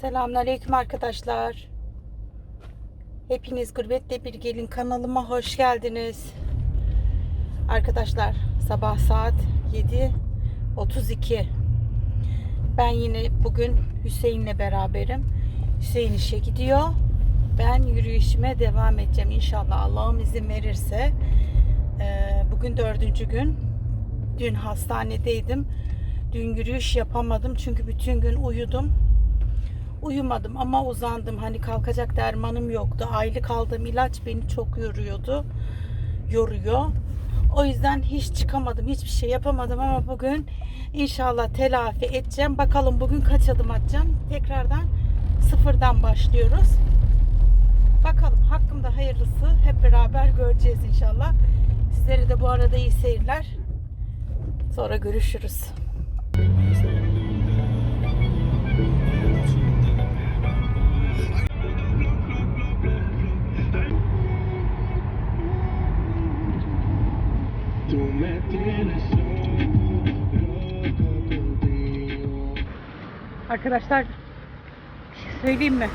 Selamünaleyküm arkadaşlar. Hepiniz Gurbette Bir Gelin kanalıma hoş geldiniz. Arkadaşlar sabah saat 7.32. Ben yine bugün Hüseyin'le beraberim. Hüseyin işe gidiyor. Ben yürüyüşüme devam edeceğim inşallah Allah'ım izin verirse. Ee, bugün dördüncü gün. Dün hastanedeydim. Dün yürüyüş yapamadım çünkü bütün gün uyudum uyumadım ama uzandım. Hani kalkacak dermanım yoktu. Aylık aldığım ilaç beni çok yoruyordu. Yoruyor. O yüzden hiç çıkamadım. Hiçbir şey yapamadım ama bugün inşallah telafi edeceğim. Bakalım bugün kaç adım atacağım. Tekrardan sıfırdan başlıyoruz. Bakalım hakkımda hayırlısı hep beraber göreceğiz inşallah. Sizlere de bu arada iyi seyirler. Sonra görüşürüz. Arkadaşlar bir şey söyleyeyim mi?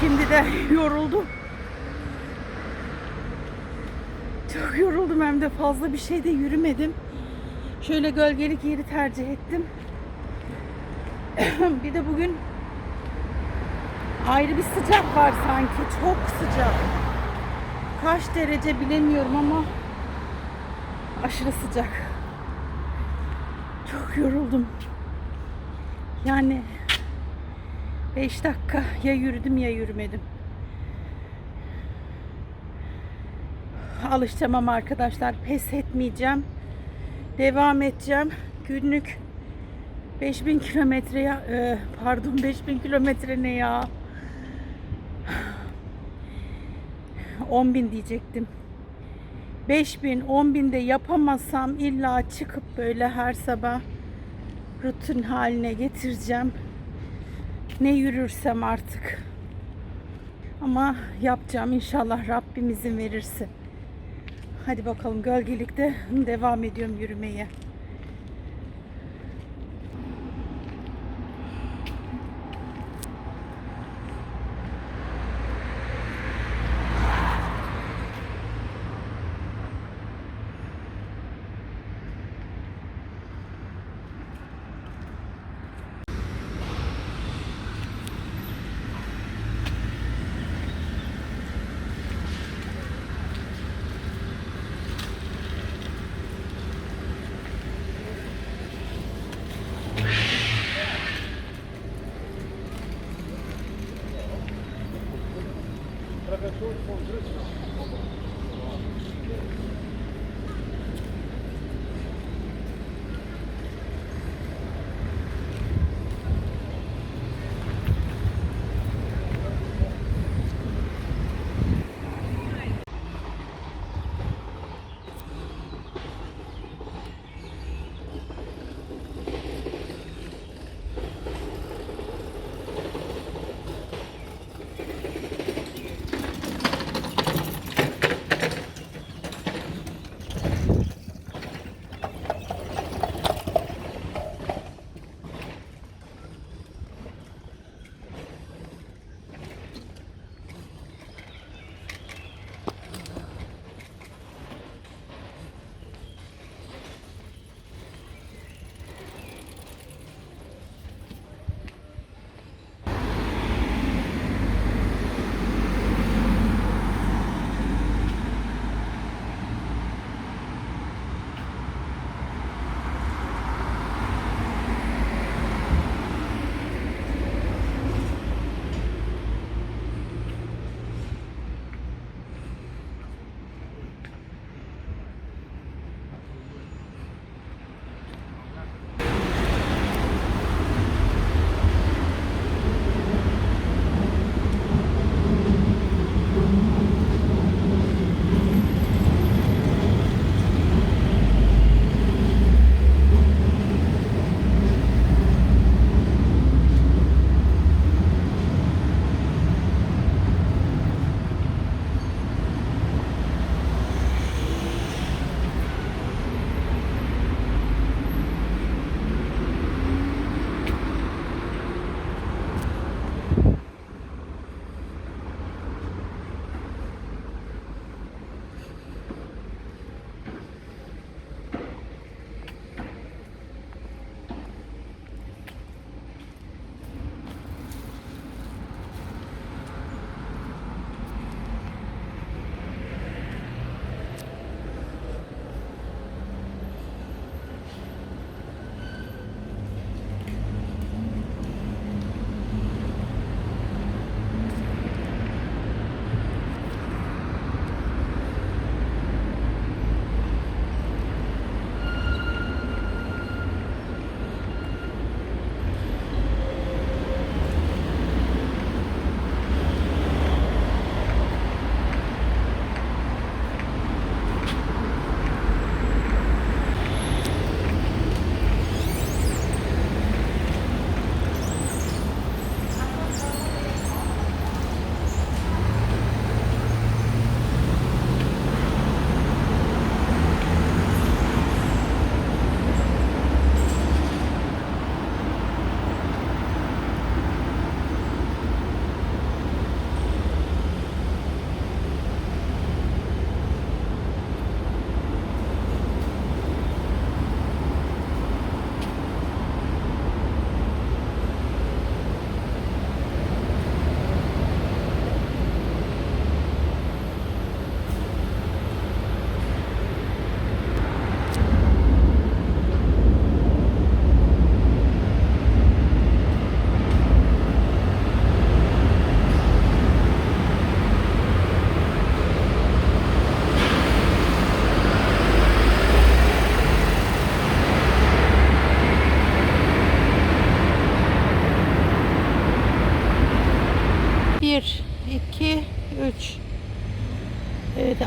Şimdi de yoruldum. Çok yoruldum hem de fazla bir şey de yürümedim. Şöyle gölgelik yeri tercih ettim. bir de bugün ayrı bir sıcak var sanki. Çok sıcak. Kaç derece bilemiyorum ama aşırı sıcak. Çok yoruldum. Yani 5 dakika ya yürüdüm ya yürümedim. Alışacağım ama arkadaşlar pes etmeyeceğim. Devam edeceğim. Günlük 5000 kilometre ya- e, pardon 5000 kilometre ne ya? 10.000 diyecektim. 5000 10.000 de yapamazsam illa çıkıp böyle her sabah rutin haline getireceğim. Ne yürürsem artık. Ama yapacağım inşallah Rabbim izin verirse. Hadi bakalım gölgelikte devam ediyorum yürümeye.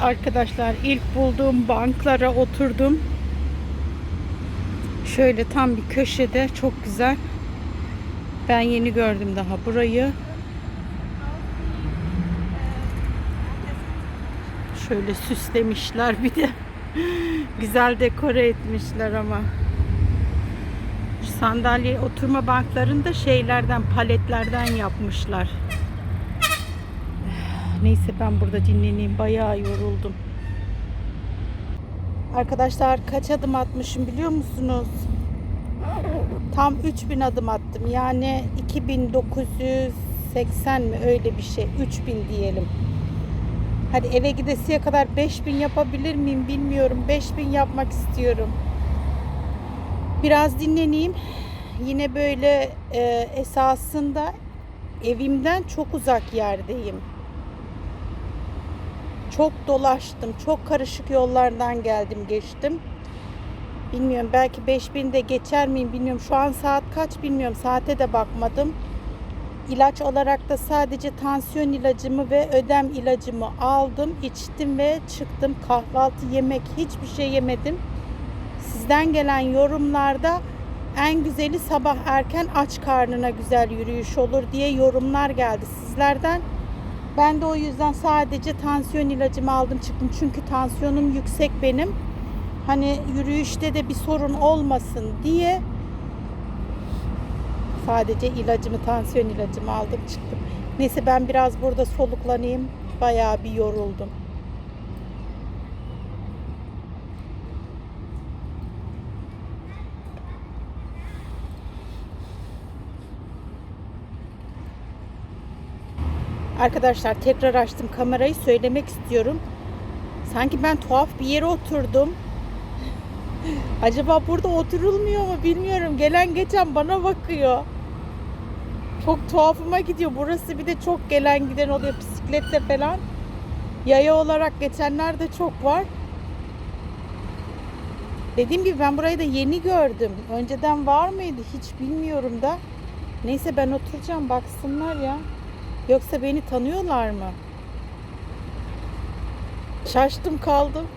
Arkadaşlar ilk bulduğum banklara oturdum. Şöyle tam bir köşede çok güzel. Ben yeni gördüm daha burayı. Şöyle süslemişler bir de. güzel dekore etmişler ama. Sandalye oturma banklarını da şeylerden paletlerden yapmışlar. Neyse ben burada dinleneyim. Bayağı yoruldum. Arkadaşlar kaç adım atmışım biliyor musunuz? Tam 3000 adım attım. Yani 2980 mi öyle bir şey. 3000 diyelim. Hadi eve gidesiye kadar 5000 yapabilir miyim bilmiyorum. 5000 yapmak istiyorum. Biraz dinleneyim. Yine böyle e, esasında evimden çok uzak yerdeyim. Çok dolaştım. Çok karışık yollardan geldim geçtim. Bilmiyorum belki 5000 de geçer miyim bilmiyorum. Şu an saat kaç bilmiyorum. Saate de bakmadım. İlaç olarak da sadece tansiyon ilacımı ve ödem ilacımı aldım, içtim ve çıktım. Kahvaltı, yemek hiçbir şey yemedim. Sizden gelen yorumlarda en güzeli sabah erken aç karnına güzel yürüyüş olur diye yorumlar geldi sizlerden. Ben de o yüzden sadece tansiyon ilacımı aldım çıktım. Çünkü tansiyonum yüksek benim. Hani yürüyüşte de bir sorun olmasın diye sadece ilacımı, tansiyon ilacımı aldım çıktım. Neyse ben biraz burada soluklanayım. Bayağı bir yoruldum. Arkadaşlar tekrar açtım kamerayı söylemek istiyorum. Sanki ben tuhaf bir yere oturdum. Acaba burada oturulmuyor mu bilmiyorum. Gelen geçen bana bakıyor. Çok tuhafıma gidiyor. Burası bir de çok gelen giden oluyor bisikletle falan. Yaya olarak geçenler de çok var. Dediğim gibi ben burayı da yeni gördüm. Önceden var mıydı hiç bilmiyorum da. Neyse ben oturacağım baksınlar ya. Yoksa beni tanıyorlar mı? Şaştım kaldım.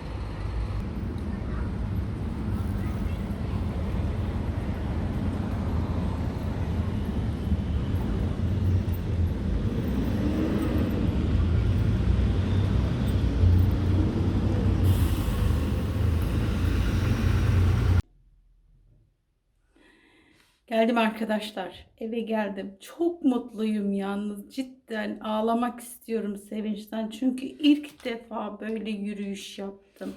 Geldim arkadaşlar. Eve geldim. Çok mutluyum yalnız. Cidden ağlamak istiyorum sevinçten. Çünkü ilk defa böyle yürüyüş yaptım.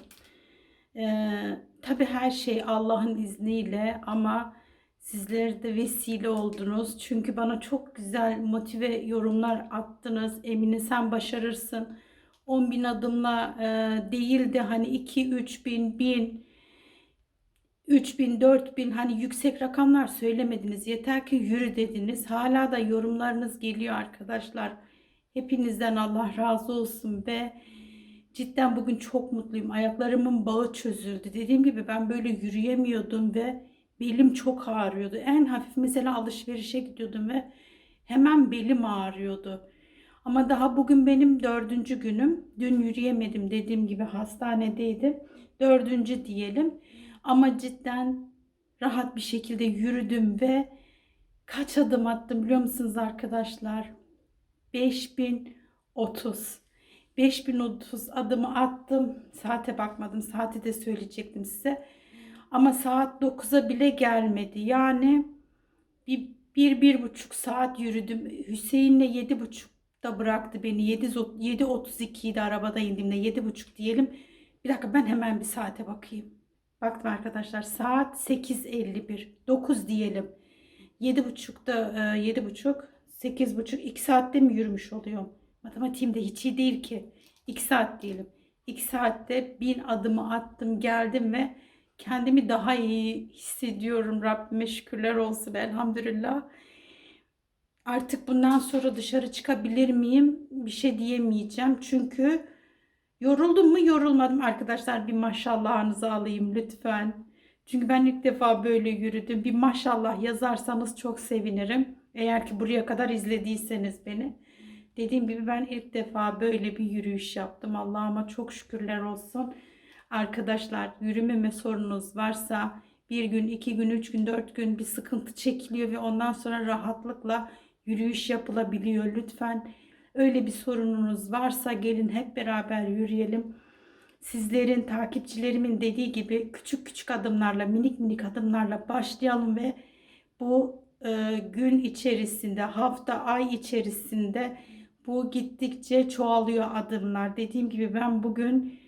Ee, tabii her şey Allah'ın izniyle ama sizler de vesile oldunuz. Çünkü bana çok güzel motive yorumlar attınız. Emine sen başarırsın. 10 bin adımla e, değil de hani 2, 3 bin, 1000 3000, 4000 hani yüksek rakamlar söylemediniz. Yeter ki yürü dediniz. Hala da yorumlarınız geliyor arkadaşlar. Hepinizden Allah razı olsun ve cidden bugün çok mutluyum. Ayaklarımın bağı çözüldü. Dediğim gibi ben böyle yürüyemiyordum ve belim çok ağrıyordu. En hafif mesela alışverişe gidiyordum ve hemen belim ağrıyordu. Ama daha bugün benim dördüncü günüm. Dün yürüyemedim dediğim gibi hastanedeydim. Dördüncü diyelim. Ama cidden rahat bir şekilde yürüdüm ve kaç adım attım biliyor musunuz arkadaşlar? 5030. 5030 adımı attım. Saate bakmadım. Saati de söyleyecektim size. Ama saat 9'a bile gelmedi. Yani bir, bir, bir buçuk saat yürüdüm. Hüseyin'le yedi buçukta bıraktı beni. 7.32'ydi arabada indiğimde. Yedi buçuk diyelim. Bir dakika ben hemen bir saate bakayım. Baktım arkadaşlar saat 8.51 9 diyelim. 7.30'da 7.30 8.30 2 saatte mi yürümüş oluyorum matematiğim de hiç iyi değil ki. 2 saat diyelim. 2 saatte 1000 adımı attım geldim ve kendimi daha iyi hissediyorum. Rabbime şükürler olsun elhamdülillah. Artık bundan sonra dışarı çıkabilir miyim? Bir şey diyemeyeceğim. Çünkü Yoruldum mu yorulmadım arkadaşlar bir maşallahınızı alayım lütfen. Çünkü ben ilk defa böyle yürüdüm. Bir maşallah yazarsanız çok sevinirim. Eğer ki buraya kadar izlediyseniz beni. Dediğim gibi ben ilk defa böyle bir yürüyüş yaptım. Allah'ıma çok şükürler olsun. Arkadaşlar yürümeme sorunuz varsa bir gün, iki gün, üç gün, dört gün bir sıkıntı çekiliyor ve ondan sonra rahatlıkla yürüyüş yapılabiliyor. Lütfen öyle bir sorununuz varsa gelin hep beraber yürüyelim. Sizlerin, takipçilerimin dediği gibi küçük küçük adımlarla, minik minik adımlarla başlayalım ve bu e, gün içerisinde, hafta, ay içerisinde bu gittikçe çoğalıyor adımlar. Dediğim gibi ben bugün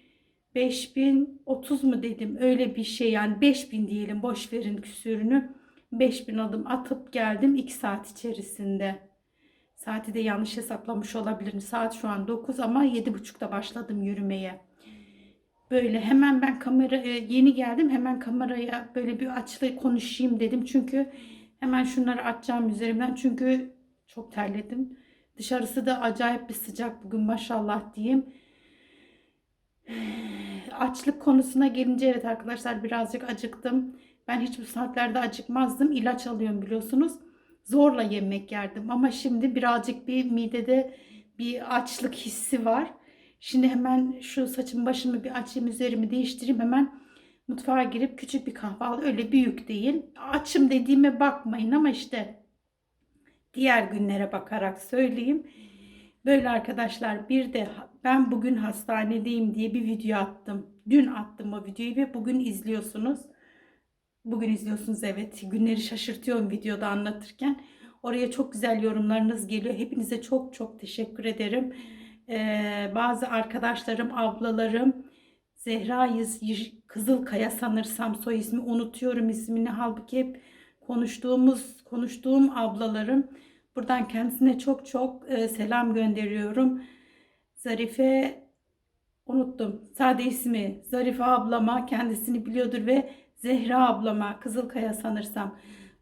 5030 mu dedim öyle bir şey yani 5000 diyelim boş verin küsürünü 5000 adım atıp geldim 2 saat içerisinde. Saati de yanlış hesaplamış olabilirim. Saat şu an 9 ama 7.30'da başladım yürümeye. Böyle hemen ben kamera e, yeni geldim hemen kameraya böyle bir açılı konuşayım dedim. Çünkü hemen şunları açacağım üzerimden çünkü çok terledim. Dışarısı da acayip bir sıcak bugün maşallah diyeyim. Açlık konusuna gelince evet arkadaşlar birazcık acıktım. Ben hiç bu saatlerde acıkmazdım. İlaç alıyorum biliyorsunuz. Zorla yemek yerdim ama şimdi birazcık bir midede bir açlık hissi var. Şimdi hemen şu saçımı başımı bir açayım üzerimi değiştireyim hemen mutfağa girip küçük bir kahvaltı öyle büyük değil. Açım dediğime bakmayın ama işte diğer günlere bakarak söyleyeyim. Böyle arkadaşlar bir de ben bugün hastanedeyim diye bir video attım. Dün attım o videoyu ve bugün izliyorsunuz. Bugün izliyorsunuz evet. Günleri şaşırtıyorum videoda anlatırken. Oraya çok güzel yorumlarınız geliyor. Hepinize çok çok teşekkür ederim. Ee, bazı arkadaşlarım, ablalarım Zehra Kızılkaya sanırsam soy ismi unutuyorum ismini. Halbuki hep konuştuğumuz, konuştuğum ablalarım. Buradan kendisine çok çok e, selam gönderiyorum. Zarife unuttum. Sade ismi Zarife ablama kendisini biliyordur ve Zehra ablama Kızılkaya sanırsam.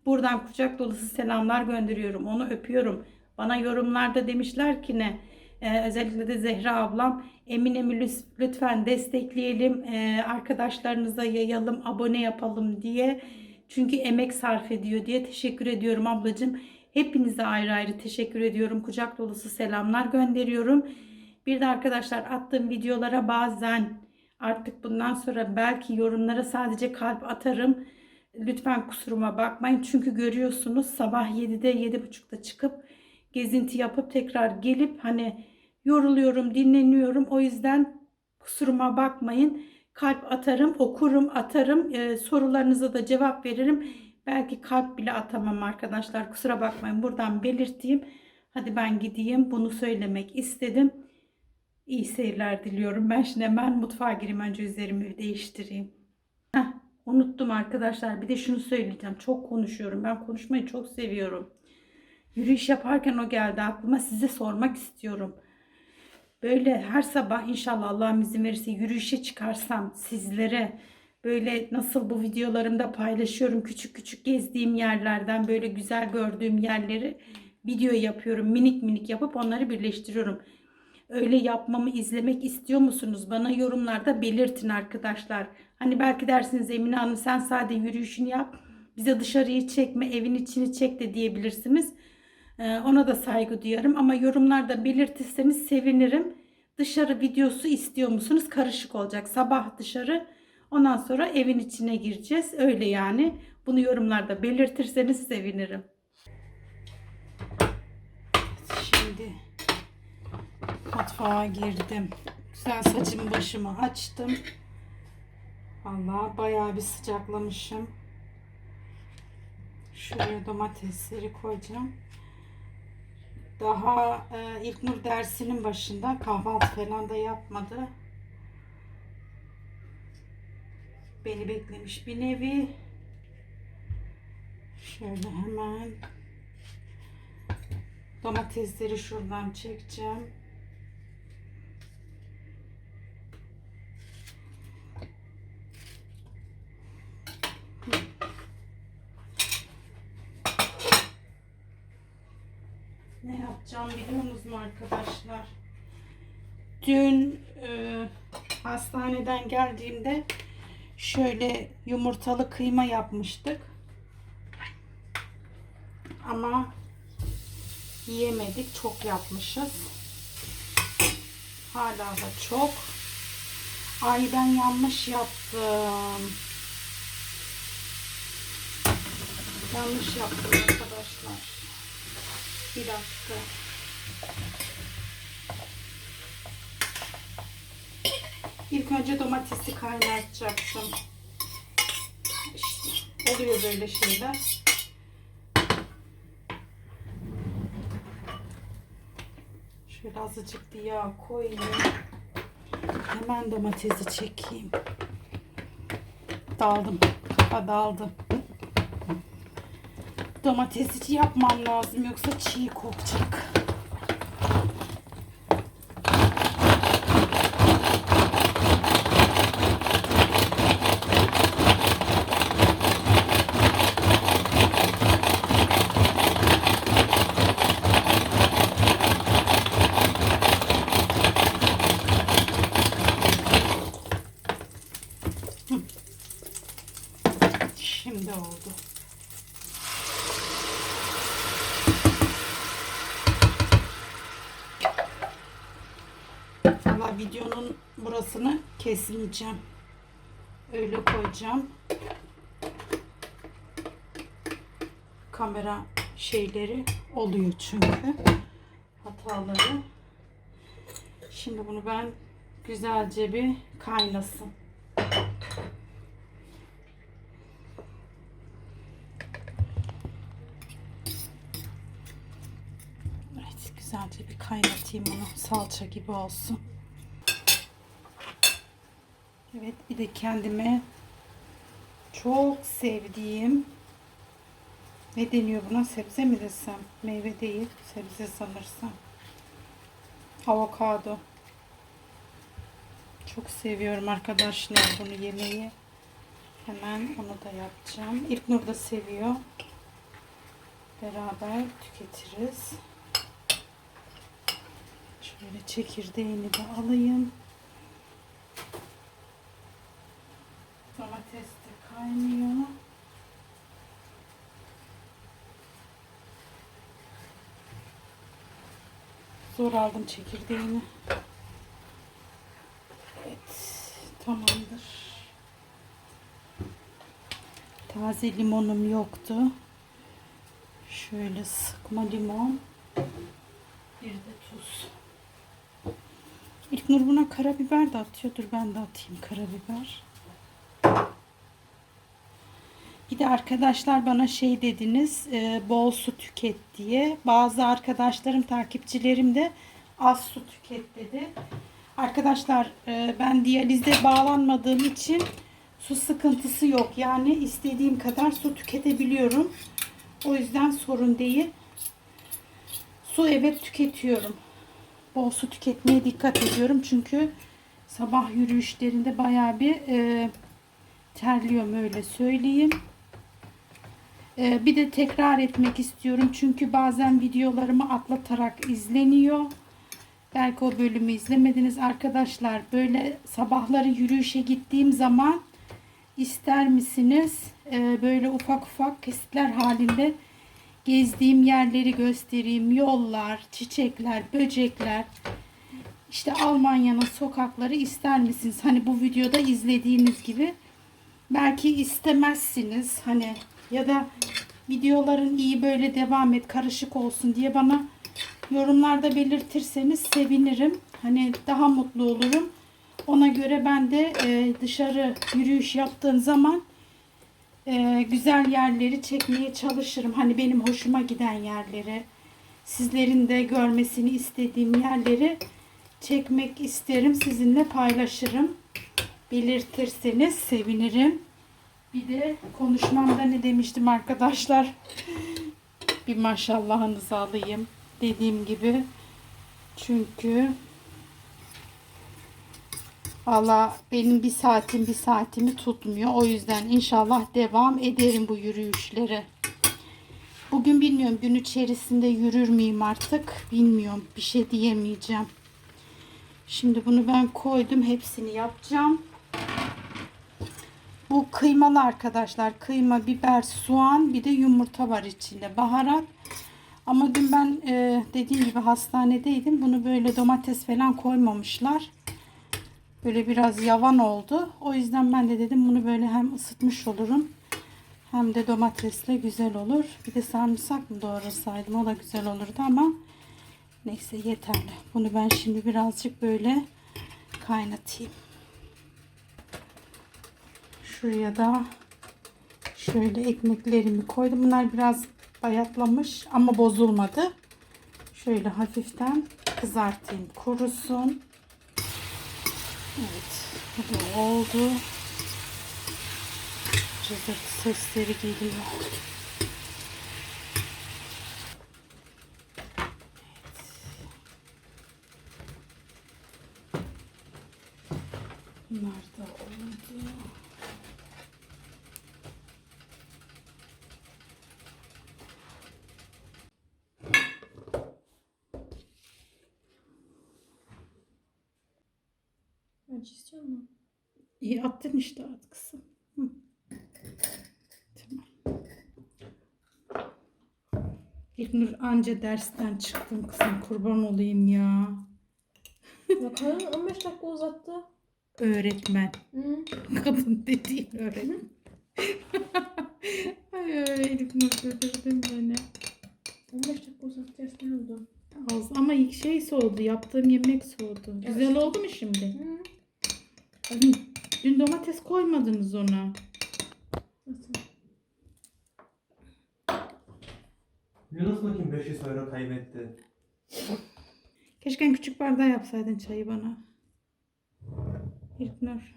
Buradan kucak dolusu selamlar gönderiyorum. Onu öpüyorum. Bana yorumlarda demişler ki ne? Ee, özellikle de Zehra ablam Emine'mi lütfen destekleyelim. Ee, arkadaşlarınıza yayalım, abone yapalım diye. Çünkü emek sarf ediyor diye teşekkür ediyorum ablacığım. Hepinize ayrı ayrı teşekkür ediyorum. Kucak dolusu selamlar gönderiyorum. Bir de arkadaşlar attığım videolara bazen artık bundan sonra belki yorumlara sadece kalp atarım. Lütfen kusuruma bakmayın. Çünkü görüyorsunuz sabah 7'de 7.30'da çıkıp gezinti yapıp tekrar gelip hani yoruluyorum, dinleniyorum. O yüzden kusuruma bakmayın. Kalp atarım, okurum, atarım. Ee, sorularınıza da cevap veririm. Belki kalp bile atamam arkadaşlar. Kusura bakmayın. Buradan belirteyim. Hadi ben gideyim. Bunu söylemek istedim. İyi seyirler diliyorum. Ben şimdi hemen mutfağa gireyim. Önce üzerimi değiştireyim. Heh, unuttum arkadaşlar. Bir de şunu söyleyeceğim. Çok konuşuyorum. Ben konuşmayı çok seviyorum. Yürüyüş yaparken o geldi aklıma. Size sormak istiyorum. Böyle her sabah inşallah Allah'ım izin verirse yürüyüşe çıkarsam sizlere böyle nasıl bu videolarımda paylaşıyorum küçük küçük gezdiğim yerlerden böyle güzel gördüğüm yerleri video yapıyorum minik minik yapıp onları birleştiriyorum. Öyle yapmamı izlemek istiyor musunuz? Bana yorumlarda belirtin arkadaşlar. Hani belki dersiniz Emine Hanım sen sadece yürüyüşünü yap. Bize dışarıyı çekme, evin içini çek de diyebilirsiniz. Ee, Ona da saygı duyarım ama yorumlarda belirtirseniz sevinirim. Dışarı videosu istiyor musunuz? Karışık olacak. Sabah dışarı, ondan sonra evin içine gireceğiz. Öyle yani. Bunu yorumlarda belirtirseniz sevinirim. Şimdi mutfağa girdim. Güzel saçımı başımı açtım. Vallahi bayağı bir sıcaklamışım. Şuraya domatesleri koyacağım. Daha e, İlknur dersinin başında kahvaltı falan da yapmadı. Beni beklemiş bir nevi. Şöyle hemen domatesleri şuradan çekeceğim. Ne yapacağım biliyor musunuz arkadaşlar? Dün e, hastaneden geldiğimde şöyle yumurtalı kıyma yapmıştık. Ama yiyemedik. Çok yapmışız. Hala da çok. Ay ben yanlış yaptım. Yanlış yaptım arkadaşlar. Bir dakika. İlk önce domatesi kaynatacaktım. İşte oluyor böyle şeyler. Şöyle azıcık bir yağ koyayım. Hemen domatesi çekeyim. Daldım. Kafa daldım. Domatesi yapmam lazım yoksa çiğ kokacak. Şimdi oldu. Valla videonun burasını kesmeyeceğim. Öyle koyacağım. Kamera şeyleri oluyor çünkü. Hataları. Şimdi bunu ben güzelce bir kaynasın. Evet, güzelce bir kaynatayım onu. Salça gibi olsun. Evet, bir de kendime çok sevdiğim ne deniyor buna? Sebze mi desem? Meyve değil, sebze sanırsam. Avokado. Çok seviyorum arkadaşlar bunu yemeyi. Hemen onu da yapacağım. İlknur da seviyor. Beraber tüketiriz. Şöyle çekirdeğini de alayım. Domates de kaynıyor. Zor aldım çekirdeğini. Evet, tamamdır. Taze limonum yoktu. Şöyle sıkma limon. Bir de tuz. İlknur buna karabiber de atıyordur. Ben de atayım karabiber. Bir de arkadaşlar bana şey dediniz e, bol su tüket diye. Bazı arkadaşlarım takipçilerim de az su tüket dedi. Arkadaşlar e, ben diyalize bağlanmadığım için su sıkıntısı yok. Yani istediğim kadar su tüketebiliyorum. O yüzden sorun değil. Su evet tüketiyorum. Bol su tüketmeye dikkat ediyorum. Çünkü sabah yürüyüşlerinde bayağı bir e, terliyorum öyle söyleyeyim. E, bir de tekrar etmek istiyorum. Çünkü bazen videolarımı atlatarak izleniyor. Belki o bölümü izlemediniz arkadaşlar. Böyle sabahları yürüyüşe gittiğim zaman ister misiniz e, böyle ufak ufak kesitler halinde gezdiğim yerleri göstereyim. Yollar, çiçekler, böcekler. İşte Almanya'nın sokakları ister misiniz? Hani bu videoda izlediğiniz gibi. Belki istemezsiniz. Hani ya da videoların iyi böyle devam et, karışık olsun diye bana yorumlarda belirtirseniz sevinirim. Hani daha mutlu olurum. Ona göre ben de e, dışarı yürüyüş yaptığım zaman e, güzel yerleri çekmeye çalışırım. Hani benim hoşuma giden yerleri, sizlerin de görmesini istediğim yerleri çekmek isterim. Sizinle paylaşırım. Belirtirseniz sevinirim. Bir de konuşmamda ne demiştim arkadaşlar? Bir maşallahınızı alayım. Dediğim gibi. Çünkü Valla benim bir saatim bir saatimi tutmuyor. O yüzden inşallah devam ederim bu yürüyüşlere. Bugün bilmiyorum gün içerisinde yürür müyüm artık bilmiyorum. Bir şey diyemeyeceğim. Şimdi bunu ben koydum. Hepsini yapacağım. Bu kıymalı arkadaşlar. Kıyma, biber, soğan bir de yumurta var içinde. Baharat. Ama dün ben e, dediğim gibi hastanedeydim. Bunu böyle domates falan koymamışlar. Böyle biraz yavan oldu. O yüzden ben de dedim bunu böyle hem ısıtmış olurum. Hem de domatesle güzel olur. Bir de sarımsak mı doğrasaydım o da güzel olurdu ama neyse yeterli. Bunu ben şimdi birazcık böyle kaynatayım. Şuraya da şöyle ekmeklerimi koydum. Bunlar biraz bayatlamış ama bozulmadı. Şöyle hafiften kızartayım. Kurusun. Evet. Bu oldu. Cızırtı sesleri geliyor. Evet. Bunlar da oldu. Acı istiyor musun? İyi attın işte at kızım. Hı. Tamam. İlknur anca dersten çıktım kızım kurban olayım ya. Karın 15 dakika uzattı. Öğretmen. Hı. Kadın dediğin öğretmen. Ay İlknur öldürdün beni. 15 dakika uzattı dersten oldu. Az ama ilk şey soğudu. Yaptığım yemek soğudu. Güzel oldu mu şimdi? Hı. Ay, Dün domates koymadınız ona. Nasıl? Yunus bakayım 500 euro kaybetti. Keşke küçük bardağı yapsaydın çayı bana. İlknur.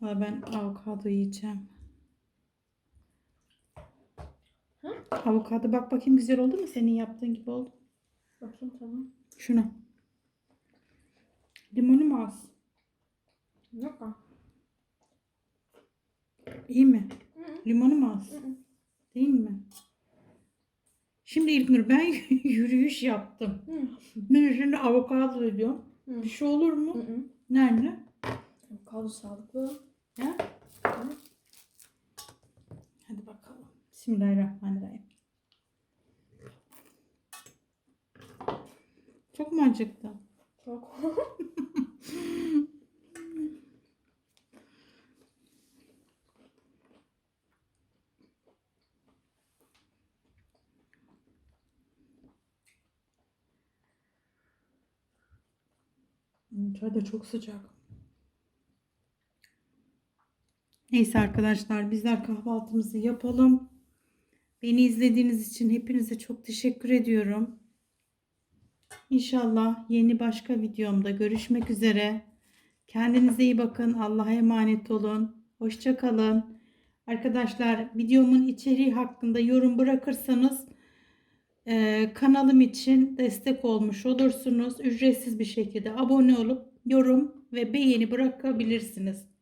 Valla ben avokado yiyeceğim. Hı? Avokado bak bakayım güzel oldu mu? Senin yaptığın gibi oldu. Bakayım tamam. Şuna. Limonu mu az? Yok ha. İyi mi? Hı hı. Limonu mu az? Hı hı. Değil mi? Şimdi İlknur ben yürüyüş yaptım. Hı. Ben şimdi avokado ediyorum. Hı. Bir şey olur Hı mu? hı. Nerede? Kaldı sağlıklı. Ha? Hı. Hadi bakalım. Bismillahirrahmanirrahim. Çok mu acıktı? Çok. Çay da çok sıcak. Neyse arkadaşlar bizler kahvaltımızı yapalım. Beni izlediğiniz için hepinize çok teşekkür ediyorum. İnşallah yeni başka videomda görüşmek üzere. Kendinize iyi bakın. Allah'a emanet olun. Hoşça kalın. Arkadaşlar videomun içeriği hakkında yorum bırakırsanız e, kanalım için destek olmuş olursunuz. Ücretsiz bir şekilde abone olup yorum ve beğeni bırakabilirsiniz.